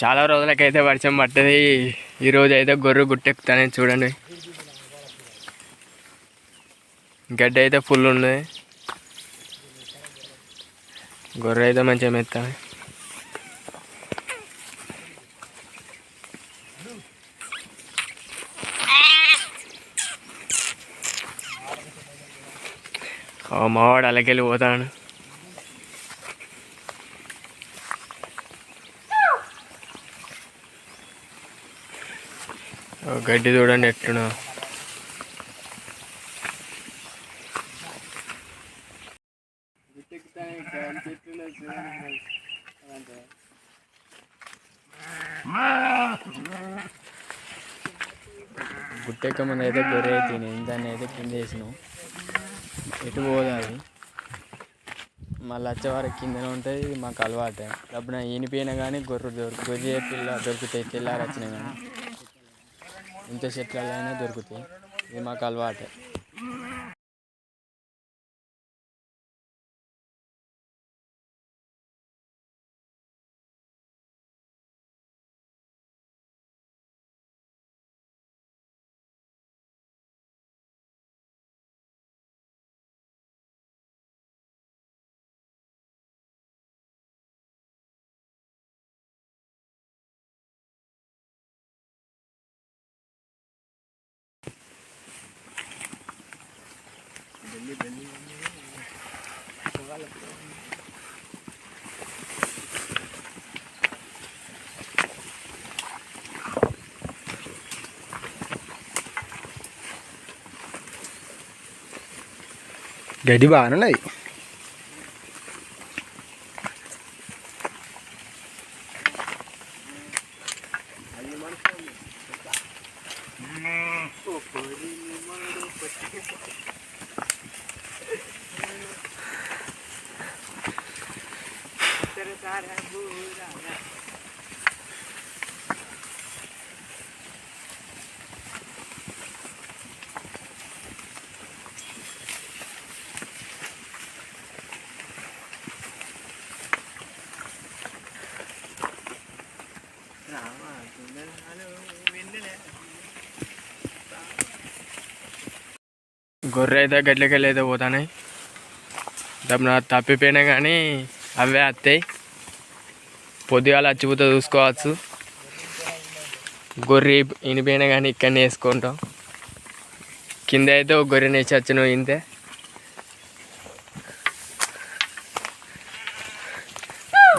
చాలా రోజులకైతే వర్షం పట్టది ఈరోజు అయితే గొర్రె గుట్టెక్కుతానే చూడండి. గడ్డి అయితే ఫుల్ ఉంది. గొర్రె అయితే మంచిగా మెత్తాను మావాడు అలాగెళ్ళి పోతాను గడ్డి చూడండి ఎట్లున్నా గుట్టెక్క ముందు అయితే గొర్రె తిని దాన్ని అయితే కింద వేసినాం. ఎటు పోదు అది. మళ్ళీ వచ్చే వరకు కిందనే ఉంటుంది మాకు అలవాటే. అప్పుడు ఈనిపోయినా కానీ గొర్రె దొరికి గొర్రె పిల్ల దొరుకుతాయి తెల్లారి వచ్చినా కానీ ఇంత చెట్లలో అయినా దొరుకుతాయి. ఇది మాకు అలవాటే. ගැඩි බානලයි గొర్రె అయితే గడ్లకెళ్ళి అయితే పోతాయి దమ్మున తప్పిపోయినా కానీ అవే వస్తాయి పొద్దుగాల అచ్చిపోతే చూసుకోవచ్చు. గొర్రె ఇనిపోయినా కానీ ఇక్కడనే వేసుకుంటాం. కింద అయితే ఒక గొర్రెని వేసి వచ్చిన ఇంతే.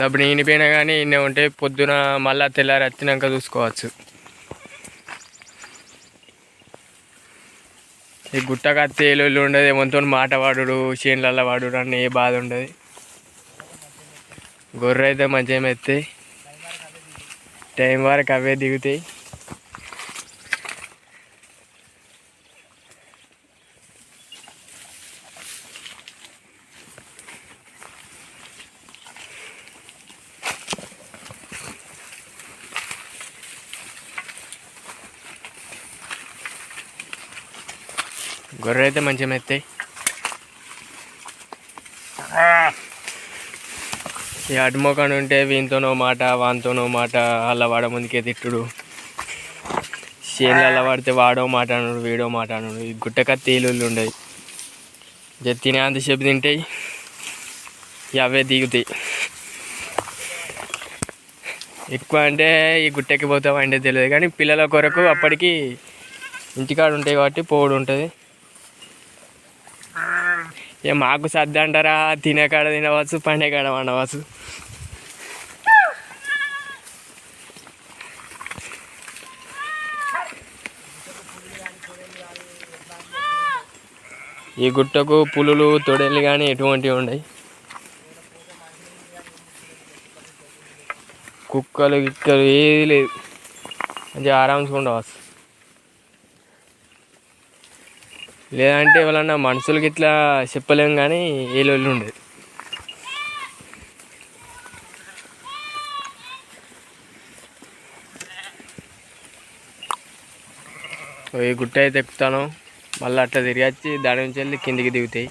దప్పుడు ఇనిపోయినా కానీ ఇన్నే ఉంటే పొద్దున మళ్ళా తెల్లారి వచ్చినాక చూసుకోవచ్చు. ఈ గుట్టకత్తి ఏళ్ళు ఉండదు ఏమంతో మాట వాడు చేనులలో వాడు అన్న ఏ బాధ ఉండదు. గొర్రె అయితే మంచిగా మెత్తాయి టైం వరకు అవే దిగుతాయి గొర్రె అయితే మంచిగా మెత్తాయి ఈ అడ్మోకాడు ఉంటే వీనితోనో మాట వానితోనో మాట అలా వాడ ముందుకే తిట్టుడు. చేనులు అలా పడితే వాడో మాట అనుడు వీడో మాట అనుడు. ఈ గుట్టక తేలుళ్ళు ఉండవు జర తినే అంతసేపు తింటాయి ఇక అవే దిగుతాయి. ఎక్కువ అంటే ఈ గుట్టెక్కి పోతాం అంటే తెలియదు. కానీ పిల్లల కొరకు అప్పటికి ఇంటికాడ ఉంటాయి కాబట్టి పోడు ఉంటుంది. ఏ మాకు సర్ది అంటారా? తినే కాడ తినవచ్చు పండేకాడ వండవచ్చు. ఈ గుట్టకు పులులు తొడేలు కానీ ఎటువంటివి ఉండవు కుక్కలు గిక్కలు ఏది లేదు. మంచిగా ఆరామ్స్గా ఉండవచ్చు లేదంటే ఎవరన్నా మనుషులకి ఇట్లా చెప్పలేం కానీ ఏ లొల్లి ఈ గుట్ట అయితే ఎక్కుతాను. మళ్ళీ అట్లా తిరిగి వచ్చి దాని నుంచి వెళ్ళి కిందికి దిగుతాయి.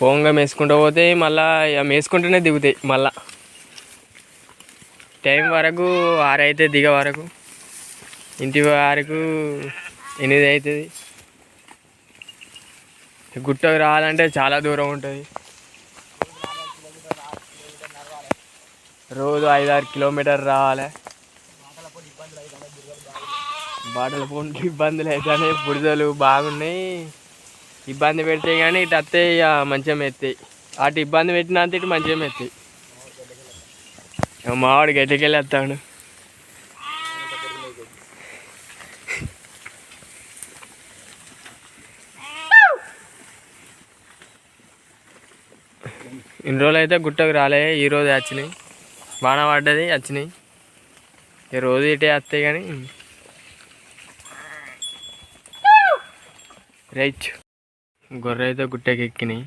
పోంగా మేసుకుంటూ పోతే మళ్ళీ ఇక మేసుకుంటూనే దిగుతాయి మళ్ళీ. టైం వరకు ఆరైతే దిగ వరకు. ఇంటి వరకు ఎనిమిది అవుతుంది గుట్టకు రావాలంటే చాలా దూరం ఉంటుంది. రోజు ఐదారు కిలోమీటర్ రావాలి. బాటల పోన్కి ఇబ్బందులు అవుతాయి బుడిదలు బాగున్నాయి. ఇబ్బంది పెడితే కానీ ఇటు వస్తే ఇక మంచిగా మెత్తాయి అటు ఇబ్బంది పెట్టినంత ఇటు మంచిగా మెత్తాయి మావాడు గట్టికెళ్ళి వస్తాడు ఇన్ని రోజులు అయితే గుట్టకు రాలే ఈ రోజు వచ్చినాయి. బాగా పడ్డది వచ్చినాయి. ఈ రోజు ఇటే వస్తాయి కానీ. రైట్. గొర్రె అయితే గుట్టకి ఎక్కినాయి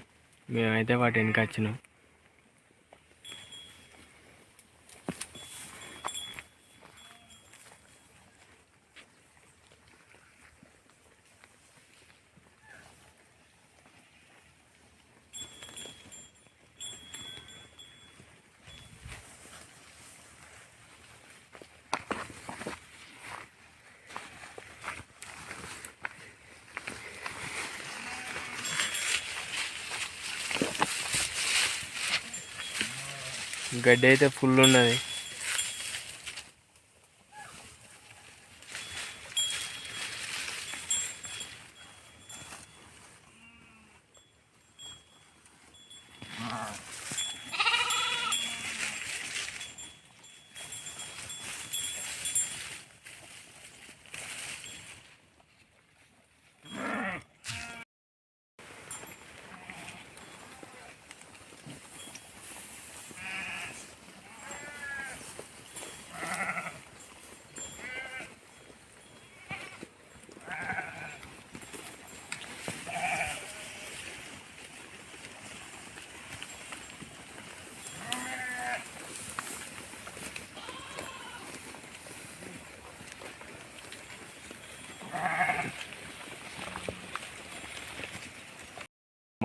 మేమైతే వాటి వెనక వచ్చినాం. గడ్డి అయితే ఫుల్ ఉన్నది.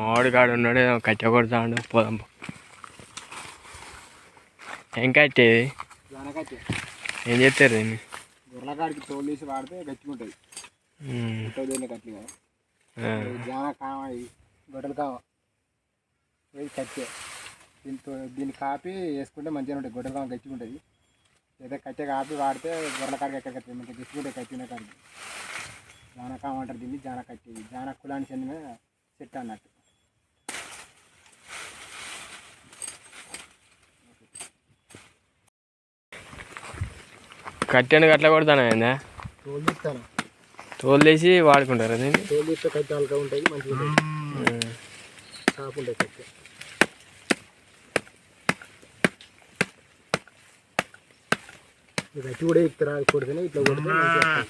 మామిడి కాడు ఉన్నాడు కట్టె కొడతాడు పోదాం. ఏం కట్టేది ఏం చేస్తారు దీన్ని గుర్రకాడికి తోలు తీసి వాడితే జాన కామ ఇవి గొడ్డలు కామ. ఇది కట్టె? దీంతో దీన్ని కాపి వేసుకుంటే మంచిగా ఉంటుంది. గొడ్డలు కామ గట్టిగుంటుంది. లేదా కట్టె కాపి వాడితే గొర్రెల కాడికి ఎక్కడ కట్టి? మంచిగా గట్టిగుంటాయి కట్టిన కాడికి. జాన కామ అంటారు దీన్ని జాన కట్టి. జాన కులానికి చెందిన చెట్టు అన్నట్టు. కట్టెను గట్ల కొడతాను ఏందా? తోలు తీస్తాను. తోలు తీసి వాడుకుంటారు దీన్ని? తోలు తీస్తే కట్టె అలగా ఉంటాయి మంచిగా ఉంటుంది ఉమ్, షాప్ ఉంటుంది కట్టె ఈ గట్టి కూడా ఇత్తరా కొడితేనే ఇట్లా కొడితే మంచిగా వస్తాయి.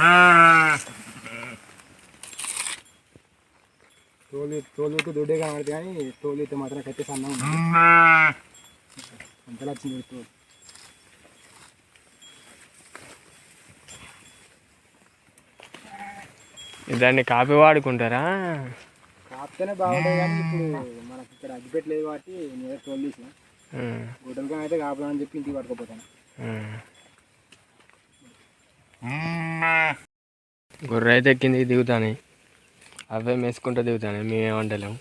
ఆ. తోలు తోలు దొడ్డే కనబడితే కానీ తోలు అయితే మాత్రం కట్టి సన్నం ఉంటుంది. అంతలా వచ్చింది దాన్ని కాపీ వాడుకుంటారా? కాపుతేనే బాగుంటుంది కానీ ఇప్పుడు మనకి ఇక్కడ లేదు కాబట్టి నేను తీసిన ఉమ్, గుడ్డలుగా అయితే కాపుదామని చెప్పి ఇంటికి పట్టుకోపోతాను. గొర్రె అయితే కిందికి దిగుతాయి అవే మేసుకుంటూ దిగుతాయి మేమేమంటలేము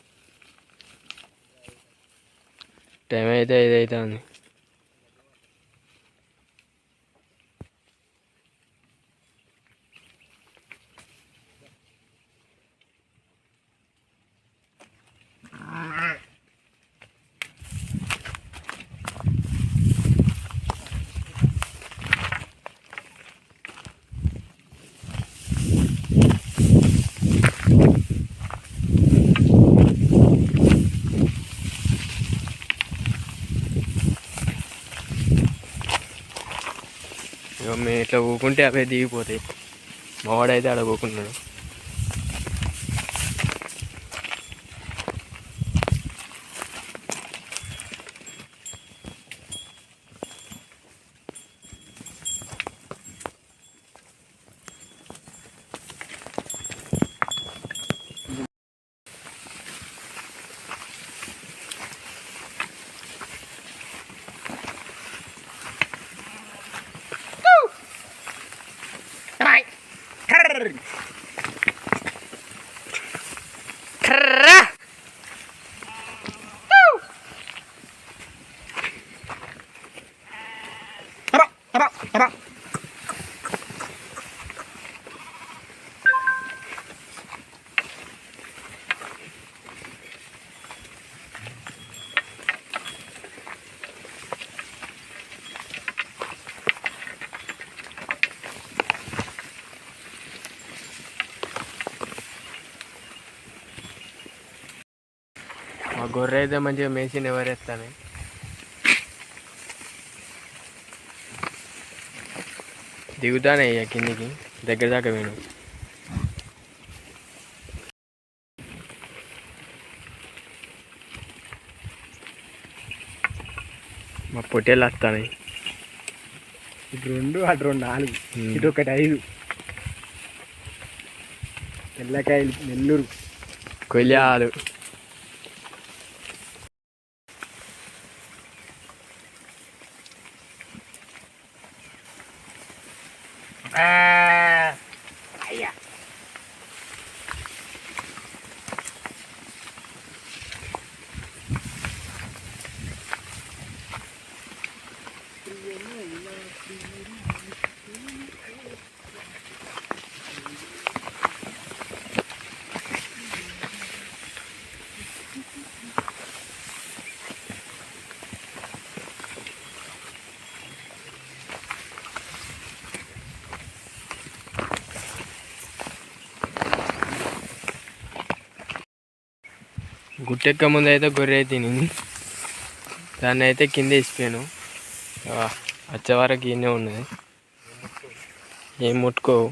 టైం అయితే ఐదు అవుతుంది ఇక మేము ఇట్లా ఊకుంటే అవే దిగిపోతాయి. మావాడైతే ఆడ ఊకున్నాడు గొర్రె మంచిగా మేసిన ఎవరేస్తాను దిగుతానే ఇక కిందికి దగ్గర దాకా వేణు మా పొట్టేళ్ళు వస్తాయి ఇటు రెండు అటు రెండు నాలుగు ఇటు ఒకటి ఐదు. తెల్లకాయలు నెల్లూరు. కొయ్యాలు. గుట్టెక్క ముందు అయితే గొర్రె తినింది. దాన్ని అయితే కింద వేసిపోయాను వచ్చే వరకు ఈయనే ఉన్నది. ఏం ముట్టుకోవు.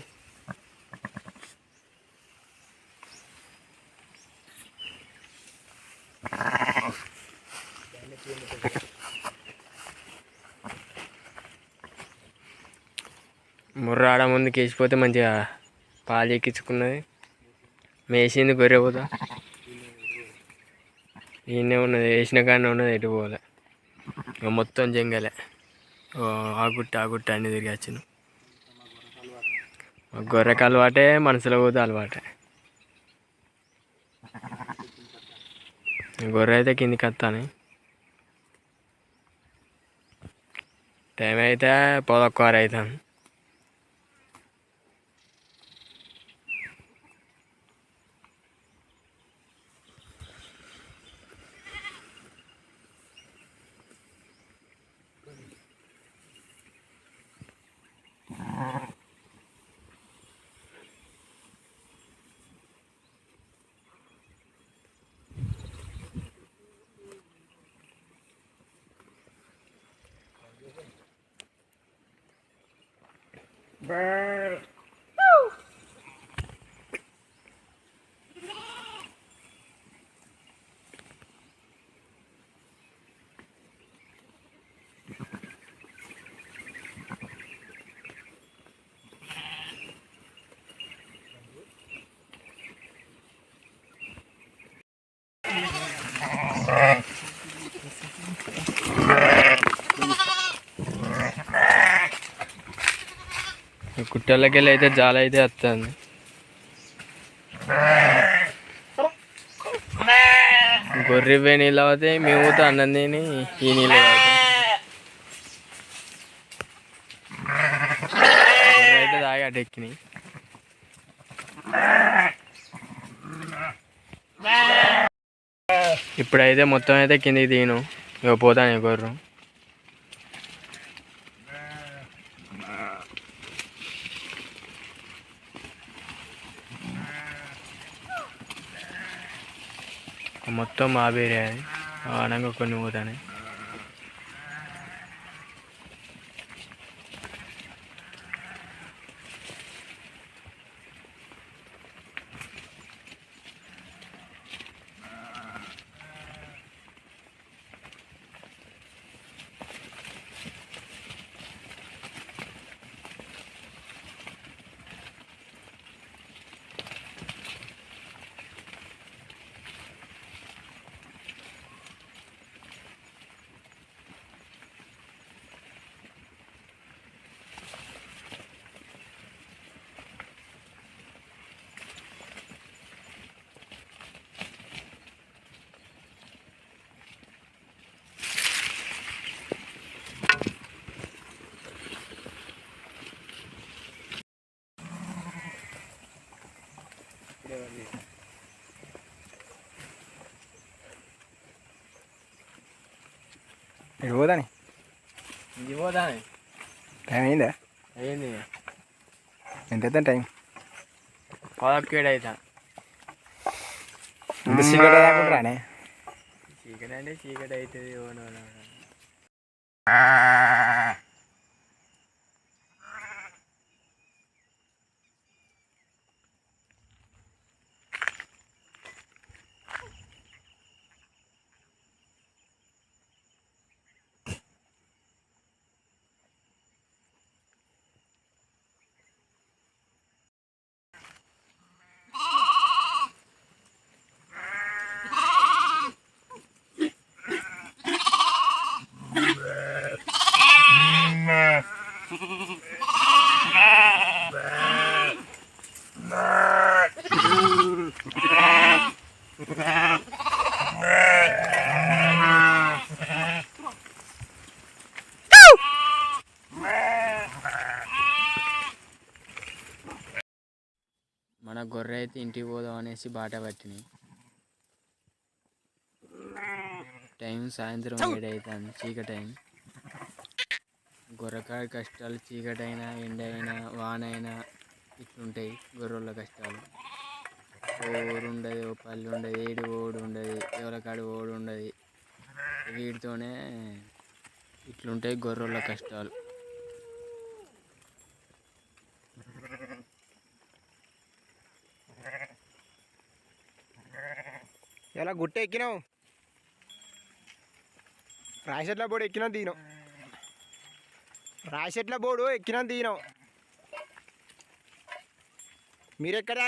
ముర్రాడ ముందుకు వేసిపోతే మంచిగా పాలు ఎక్కించుకున్నది. మేసింది గొర్రె పోతా. ఈయనే ఉన్నది వేసిన కానీ ఉన్నది ఎటు పోలే. మొత్తం జంగలే. ఆగుట్ట ఆగుట్ట అన్ని తిరిగి గొర్రెకి అలవాటే మనసులో పోతే అలవాటే. గొర్రె అయితే కిందికి వస్తాను టైం అయితే పదొక్కవారు అవుతాను Brrr. కుట్టాలకెళ్ళి అయితే జాల అయితే వస్తుంది. గొర్రె పోయి నీళ్ళు అవుతాయి మేము పోతే అన్నం తిని ఈ నీళ్ళు గొర్రె అయితే తాగి అటు ఎక్కినాయి ఇప్పుడైతే మొత్తం అయితే కిందికి తీను ఇక పోతాను గొర్రె. మొత్తం మా బేరే అది అనగా కొన్ని పోతాయి ఇటు పోదాని ఇది పోదా టైం అయిందా? అయింది. ఎంత అవుతుంది టైం? పదొక్కేడు అవుతా. ఇంత సీక్రెట్ రాకుంటారానే చీకటి అంటే చీకటి అవుతుంది అయితే ఇంటికి పోదాం అనేసి బాట పట్టినాయి. టైం సాయంత్రం ఏడు అవుతుంది చీకటి టైం గొర్రెకాయ కష్టాలు చీకటైనా ఎండ అయినా వాన అయినా ఇట్లుంటాయి గొర్రెల కష్టాలు. ఓరు ఉండదు ఓ పల్లి ఉండదు ఏడు ఓడు ఉండదు ఎవరికాడు ఓడు ఉండదు వీటితోనే ఇట్లుంటాయి గొర్రెల కష్టాలు. ఎలా గుట్ట ఎక్కినావు? రాషెట్ల బోర్డు ఎక్కినా దిగినాం రాషెట్ల బోర్డు ఎక్కినా దిగినాం మీరు ఎక్కడ